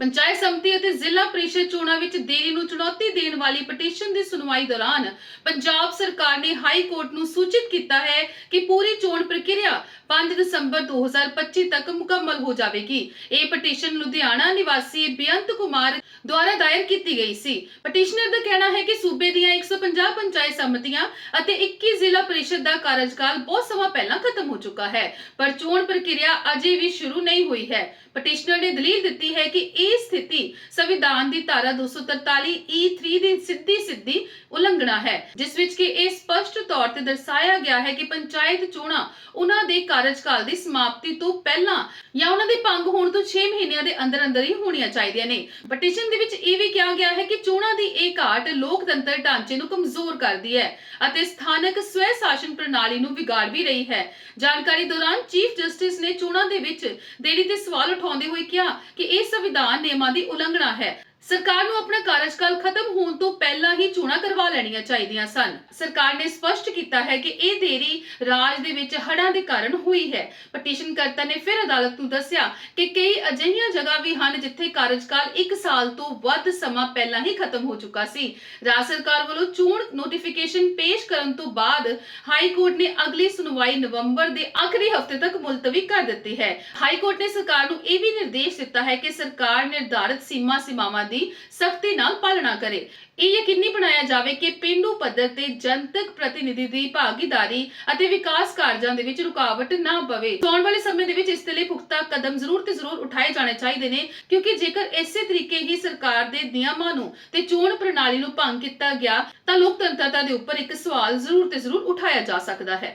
ਪੰਚਾਇਤ ਸਮਿਤੀ ਅਤੇ ਜ਼ਿਲ੍ਹਾ ਪ੍ਰੀਸ਼ਦ ਚੋਣਾਂ ਵਿੱਚ ਦੇਰੀ ਨੂੰ ਚੁਣੌਤੀ ਦੇਣ ਵਾਲੀ ਪਟੀਸ਼ਨ ਦੀ ਸੁਣਵਾਈ ਦੌਰਾਨ ਪੰਜਾਬ ਸਰਕਾਰ ਨੇ ਹਾਈ ਕੋਰਟ ਨੂੰ ਸੂਚਿਤ ਕੀਤਾ ਹੈ ਕਿ ਪੂਰੀ ਚੋਣ ਪ੍ਰਕਿਰਿਆ 5 ਦਸੰਬਰ 2025 ਤੱਕ ਮੁਕੰਮਲ ਹੋ ਜਾਵੇਗੀ। ਇਹ ਪਟੀਸ਼ਨ ਲੁਧਿਆਣਾ ਨਿਵਾਸੀ ਬੇਅੰਤ ਕੁਮਾਰ ਦੁਆਰਾ ਦਾਇਰ ਕੀਤੀ ਗਈ ਸੀ। ਪਟੀਸ਼ਨਰ ਦਾ ਕਹਿਣਾ ਹੈ ਕਿ ਸੂਬੇ ਦੀਆਂ 150 ਪੰਚਾਇਤ ਸਮਿਤੀਆਂ ਅਤੇ 21 ਜ਼ਿਲ੍ਹਾ ਪ੍ਰੀਸ਼ਦ ਦਾ ਕਾਰਜਕਾਲ ਬਹੁਤ ਸਮਾਂ ਪਹਿਲਾਂ ਖਤਮ ਹੋ ਚੁੱਕਾ ਹੈ, ਪਰ ਚੋਣ ਪ੍ਰਕਿਰਿਆ ਅਜੇ ਵੀ ਸ਼ੁਰੂ ਨਹੀਂ ਹੋਈ ਹੈ। ਪਟੀਸ਼ਨਰ ਨੇ ਦਲੀਲ ਦਿੱਤੀ ਹੈ ਕਿ ਇਹ ਸਥਿਤੀ ਸੰਵਿਧਾਨ ਦੀ ਧਾਰਾ 243 E3 ਦੀ ਸਿੱਧੀ ਸਿੱਧੀ ਉਲੰਘਣਾ ਹੈ, ਜਿਸ ਵਿੱਚ ਕਿ ਇਹ ਸਪਸ਼ਟ ਤੌਰ ਤੇ ਦਰਸਾਇਆ ਗਿਆ ਹੈ ਕਿ ਪੰਚਾਇਤ ਚੋਣਾਂ ਉਹਨਾਂ ਦੇ ਕਾਰਜਕਾਲ ਦੀ ਸਮਾਪਤੀ ਤੋਂ ਪਹਿਲਾਂ ਜਾਂ ਉਹਨਾਂ ਦੇ ਭੰਗ ਹੋਣ ਤੋਂ 6 ਮਹੀਨਿਆਂ ਦੇ ਅੰਦਰ ਅੰਦਰ ਹੀ ਹੋਣੀਆਂ ਚਾਹੀਦੀਆਂ ਨੇ। ਪਟੀਸ਼ਨ ਦੇ ਵਿੱਚ ਇਹ ਵੀ ਕਿਹਾ ਗਿਆ ਹੈ ਕਿ ਚੋਣਾਂ ਦੀ ਇਹ ਘਾਟ ਲੋਕਤੰਤਰ ਢਾਂਚੇ ਨੂੰ ਕਮਜ਼ੋਰ ਕਰਦੀ ਹੈ ਅਤੇ ਸਥਾਨਕ ਸਵੈ ਸ਼ਾਸਨ ਪ੍ਰਣਾਲੀ ਨੂੰ ਵਿਗਾੜ ਵੀ ਰਹੀ ਹੈ। ਜਾਣਕਾਰੀ ਦੌਰਾਨ ਚੀਫ ਜਸਟਿਸ ਨੇ ਚੋਣਾਂ ਦੇ ਵਿੱਚ ਦੇਰੀ ਤੇ ਸਵਾਲ ਉਠਾਉਂਦੇ ਹੋਏ ਕਿਹਾ ਕਿ ਇਹ ਸੰਵਿਧਾਨ ਨਿਯਮਾਂ ਦੀ ਉਲੰਘਣਾ ਹੈ। ਸਰਕਾਰ ਨੂੰ ਆਪਣਾ ਕਾਰਜਕਾਲ ਖਤਮ ਹੋਣ ਤੋਂ ਪਹਿਲਾਂ ਹੀ ਚੋਣਾਂ ਕਰਵਾ ਲੈਣੀਆਂ ਚਾਹੀਦੀਆਂ ਸਨ। ਸਰਕਾਰ ਨੇ ਸਪਸ਼ਟ ਕੀਤਾ ਹੈ ਕਿ ਇਹ ਦੇਰੀ ਰਾਜ ਦੇ ਵਿੱਚ ਹੜ੍ਹਾਂ ਦੇ ਕਾਰਨ ਹੋਈ ਹੈ। ਪਟੀਸ਼ਨਕਰਤਾ ਨੇ ਫਿਰ ਅਦਾਲਤ ਨੂੰ ਦੱਸਿਆ ਕਿ ਕਈ ਅਜਿਹੀਆਂ ਜਗ੍ਹਾ ਵੀ ਹਨ ਜਿੱਥੇ ਕਾਰਜਕਾਲ 1 ਸਾਲ ਤੋਂ ਵੱਧ ਸਮਾਂ ਪਹਿਲਾਂ ਹੀ ਖਤਮ ਹੋ ਚੁੱਕਾ ਸੀ। ਰਾਜ ਸਰਕਾਰ ਵੱਲੋਂ ਚੋਣ ਨੋਟੀਫਿਕੇਸ਼ਨ ਪੇਸ਼ ਕਰਨ ਤੋਂ ਬਾਅਦ ਹਾਈ ਕੋਰਟ ਨੇ ਅਗਲੀ ਸੁਣਵਾਈ ਨਵੰਬਰ ਦੇ ਆਖਰੀ ਹਫ਼ਤੇ ਤੱਕ ਮੁਲਤਵੀ ਕਰ ਦਿੱਤੀ ਹੈ। ਹਾਈ ਕੋਰਟ ਨੇ ਸਰਕਾਰ ਨੂੰ ਇਹ ਵੀ ਨਿਰਦੇਸ਼ ਦਿੱਤਾ ਹੈ ਕਿ ਸਰਕਾਰ ਨਿਰਧਾਰਿਤ ਸੀਮਾ ਸੀਮਾਵਾਂ ਦੀ ਸਖਤੀ ਨਾਲ ਪਾਲਣਾ ਕਰੇ। ਇਹ ਯਕੀਨੀ ਬਣਾਇਆ ਜਾਵੇ ਕਿ ਪਿੰਡੂ ਪੱਧਰ ਤੇ ਜਨਤਕ ਪ੍ਰਤੀਨਿਧੀ ਦੀ ਭਾਗੀਦਾਰੀ ਅਤੇ ਵਿਕਾਸ ਕਾਰਜਾਂ ਦੇ ਵਿੱਚ ਰੁਕਾਵਟ ਨਾ ਪਵੇ। ਆਉਣ ਵਾਲੇ ਸਮੇਂ ਦੇ ਵਿੱਚ ਇਸ ਦੇ ਲਈ ਪੁਖਤਾ ਕਦਮ ਜ਼ਰੂਰ ਤੇ ਜ਼ਰੂਰ ਉਠਾਏ ਜਾਣੇ ਚਾਹੀਦੇ ਨੇ, ਕਿਉਂਕਿ ਜੇਕਰ ਇਸੇ ਤਰੀਕੇ ਹੀ ਸਰਕਾਰ ਦੇ ਨਿਯਮਾਂ ਨੂੰ ਤੇ ਚੋਣ ਪ੍ਰਣਾਲੀ ਨੂੰ ਭੰਗ ਕੀਤਾ ਗਿਆ, ਤਾਂ ਲੋਕਤੰਤਰਤਾ ਦੇ ਉੱਪਰ ਇੱਕ ਸਵਾਲ ਜ਼ਰੂਰ ਤੇ ਜ਼ਰੂਰ ਉਠਾਇਆ ਜਾ ਸਕਦਾ ਹੈ।